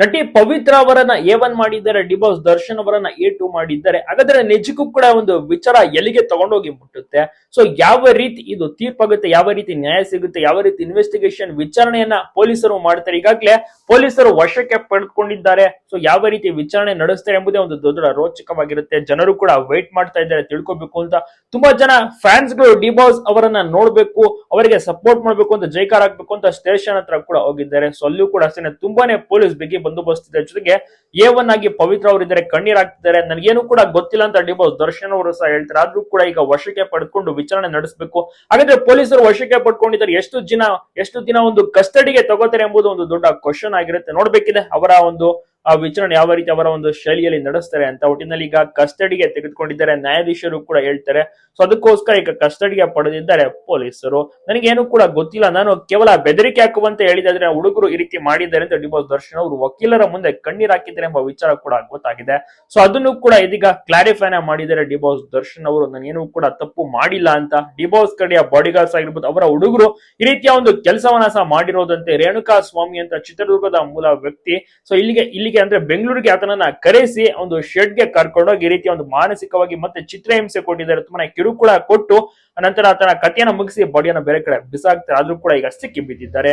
ನಟಿ ಪವಿತ್ರ ಅವರನ್ನ A one ಮಾಡಿದ್ದಾರೆ ಡಿಬೋಸ್ ದರ್ಶನ್ ಅವರನ್ನ ಎ ಟು ಮಾಡಿದ್ದಾರೆ. ಹಾಗಾದ್ರೆ ನಿಜಕ್ಕೂ ಕೂಡ ಒಂದು ವಿಚಾರ ಎಲ್ಲಿಗೆ ತಗೊಂಡೋಗಿ ಮುಟ್ಟುತ್ತೆ? ಸೊ ಯಾವ ರೀತಿ ಇದು ತೀರ್ಪಾಗುತ್ತೆ, ಯಾವ ರೀತಿ ನ್ಯಾಯ ಸಿಗುತ್ತೆ, ಯಾವ ರೀತಿ ಇನ್ವೆಸ್ಟಿಗೇಷನ್ ವಿಚಾರಣೆಯನ್ನ ಪೊಲೀಸರು ಮಾಡ್ತಾರೆ? ಈಗಾಗಲೇ ಪೊಲೀಸರು ವಶಕ್ಕೆ ಪಡೆದುಕೊಂಡಿದ್ದಾರೆ. ಸೊ ಯಾವ ರೀತಿ ವಿಚಾರಣೆ ನಡೆಸ್ತಾರೆ ಎಂಬುದೇ ಒಂದು ದೊಡ್ಡ ರೋಚಕವಾಗಿರುತ್ತೆ. ಜನರು ಕೂಡ ವೇಟ್ ಮಾಡ್ತಾ ಇದ್ದಾರೆ, ತಿಳ್ಕೊಬೇಕು ಅಂತ. ತುಂಬಾ ಜನ ಫ್ಯಾನ್ಸ್ಗಳು ಡಿಬಾಸ್ ಅವರನ್ನ ನೋಡ್ಬೇಕು, ಅವರಿಗೆ ಸಪೋರ್ಟ್ ಮಾಡ್ಬೇಕು ಅಂತ, ಜೈಕಾರ ಆಗ್ಬೇಕು ಅಂತ ಸ್ಟೇಷನ್ ಹತ್ರ ಕೂಡ ಹೋಗಿದ್ದಾರೆ. ಸೊ ಅಲ್ಲೂ ಕೂಡ ಅಷ್ಟೇ ತುಂಬಾನೇ ಪೊಲೀಸ್ ಬಿಗಿ ಬಂದೋಬಸ್ತ್ ಇದೆ. ಜೊತೆಗೆ ಎ ಒನ್ ಆಗಿ ಪವಿತ್ರ ಅವರಿದ್ದಾರೆ ಕಣ್ಣೀರಾಗ್ತಿದ್ದಾರೆ ನನಗೇನು ಕೂಡ ಗೊತ್ತಿಲ್ಲ ಅಂತ ಡಿಬಾಸ್ ದರ್ಶನ್ ಅವರು ಸಹ ಹೇಳ್ತಾರೆ. ಆದ್ರೂ ಕೂಡ ಈಗ ವಶಕ್ಕೆ ಪಡ್ಕೊಂಡು ವಿಚಾರಣೆ ನಡೆಸಬೇಕು. ಹಾಗಾದ್ರೆ ಪೊಲೀಸರು ವಶಕ್ಕೆ ಪಡ್ಕೊಂಡಿದ್ದಾರೆ. ಎಷ್ಟು ದಿನ ಎಷ್ಟು ದಿನ ಒಂದು ಕಸ್ಟಡಿಗೆ ತಗೋತಾರೆ ಎಂಬುದು ಒಂದು ದೊಡ್ಡ ಕ್ವಶನ್ ಆಗಿರುತ್ತೆ. ನೋಡ್ಬೇಕಿದೆ. ಅವರ ಒಂದು ಆ ವಿಚಾರಣೆ ಯಾವ ರೀತಿ ಅವರ ಒಂದು ಶೈಲಿಯಲ್ಲಿ ನಡೆಸ್ತಾರೆ ಅಂತ ಒಟ್ಟಿನಲ್ಲಿ ಈಗ ಕಸ್ಟಡಿಗೆ ತೆಗೆದುಕೊಂಡಿದ್ದಾರೆ. ನ್ಯಾಯಾಧೀಶರು ಕೂಡ ಹೇಳ್ತಾರೆ. ಸೊ ಅದಕ್ಕೋಸ್ಕರ ಈಗ ಕಸ್ಟಡಿಗೆ ಪಡೆದಿದ್ದಾರೆ ಪೊಲೀಸರು. ನನಗೇನು ಕೂಡ ಗೊತ್ತಿಲ್ಲ. ನಾನು ಕೇವಲ ಬೆದರಿಕೆ ಹಾಕುವಂತ ಹೇಳಿದ್ರೆ ಹುಡುಗರು ಈ ರೀತಿ ಮಾಡಿದ್ದಾರೆ ಅಂತ ಡಿಬೋಸ್ ದರ್ಶನ್ ಅವರು ವಕೀಲರ ಮುಂದೆ ಕಣ್ಣೀರ್ ಹಾಕಿದ್ದಾರೆ ಎಂಬ ವಿಚಾರ ಕೂಡ ಗೊತ್ತಾಗಿದೆ. ಸೊ ಅದನ್ನು ಕೂಡ ಇದೀಗ ಕ್ಲಾರಿಫೈನ ಮಾಡಿದ್ದಾರೆ ಡಿಬೋಸ್ ದರ್ಶನ್ ಅವರು. ನಾನೇನು ಕೂಡ ತಪ್ಪು ಮಾಡಿಲ್ಲ ಅಂತ ಡಿಬೋಸ್ ಕಡೆಯ ಬಾಡಿಗಾರ್ಡ್ಸ್ ಆಗಿರ್ಬೋದು, ಅವರ ಹುಡುಗರು ಈ ರೀತಿಯ ಒಂದು ಕೆಲಸವನ್ನ ಸಹ ಮಾಡಿರೋದಂತೆ ರೇಣುಕಾ ಸ್ವಾಮಿ ಅಂತ ಚಿತ್ರದುರ್ಗದ ಮೂಲ ವ್ಯಕ್ತಿ. ಸೊ ಇಲ್ಲಿಗೆ ಇಲ್ಲಿಗೆ ಅಂದ್ರೆ ಬೆಂಗಳೂರಿಗೆ ಆತನನ್ನ ಕರೆಸಿ ಒಂದು ಶೆಡ್ಗೆ ಕರ್ಕೊಂಡೋಗಿ ಈ ರೀತಿಯ ಒಂದು ಮಾನಸಿಕವಾಗಿ ಮತ್ತೆ ಚಿತ್ರಹಿಂಸೆ ಕೊಟ್ಟಿದ್ದಾರೆ. ತುಂಬಾ ಕಿರುಕುಳ ಕೊಟ್ಟು, ನಂತರ ಆತನ ಕಥೆಯನ್ನ ಮುಗಿಸಿ ಬಾಡಿಯನ್ನ ಬೇರೆ ಕಡೆ ಬಿಸಾಕ್ತಾರೆ. ಆದ್ರೂ ಕೂಡ ಈಗ ಸಿಕ್ಕಿ ಬಿದ್ದಿದ್ದಾರೆ.